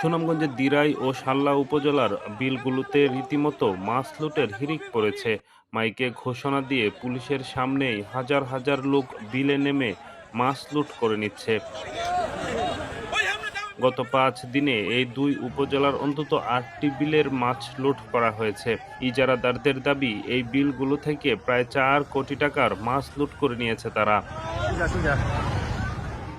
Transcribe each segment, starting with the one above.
সুনামগঞ্জের দিরাই ও সাল্লা উপজেলার বিলগুলোতে রীতিমতো মাছ লুটের হিড়িক পড়েছে। মাইকে ঘোষণা দিয়ে পুলিশের সামনেই হাজার হাজার লোক বিলে নেমে মাছ লুট করে নিচ্ছে। গত পাঁচ দিনে এই দুই উপজেলার অন্তত আটটি বিলের মাছ লুট করা হয়েছে। ইজারাদারদের দাবি, এই বিলগুলো থেকে প্রায় চার কোটি টাকার মাছ লুট করে নিয়েছে তারা।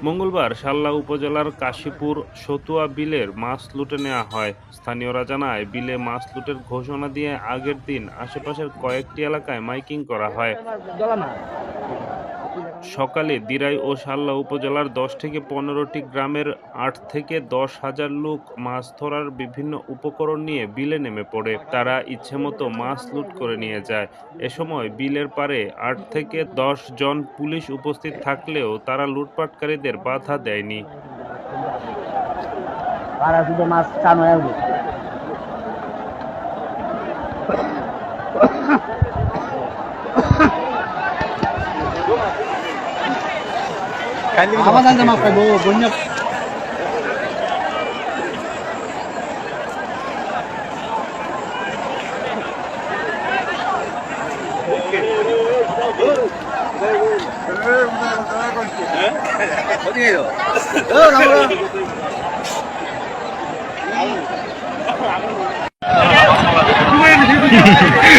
মঙ্গলবার শাল্লা উপজেলার কাশীপুর সতুয়া বিলের মাছ লুটে নেওয়া হয়। স্থানীয়রা জানায়, বিলে মাছ লুটের ঘোষণা দিয়ে আগের দিন আশেপাশের কয়েকটি এলাকায় মাইকিং করা হয়। সকালে দিরাই ও সাল্লা উপজেলার দশ থেকে পনেরোটি গ্রামের আট থেকে দশ হাজার লোক মাছ ধরার বিভিন্ন উপকরণ নিয়ে বিলে নেমে পড়ে। তারা ইচ্ছেমতো মাছ লুট করে নিয়ে যায়। এ সময় বিলের পারে আট থেকে দশ জন পুলিশ উপস্থিত থাকলেও তারা লুটপাটকারীদের বাধা দেয়নি। આવા ધંધા માં બહુ બંને 어디 가요? 어, 나무라.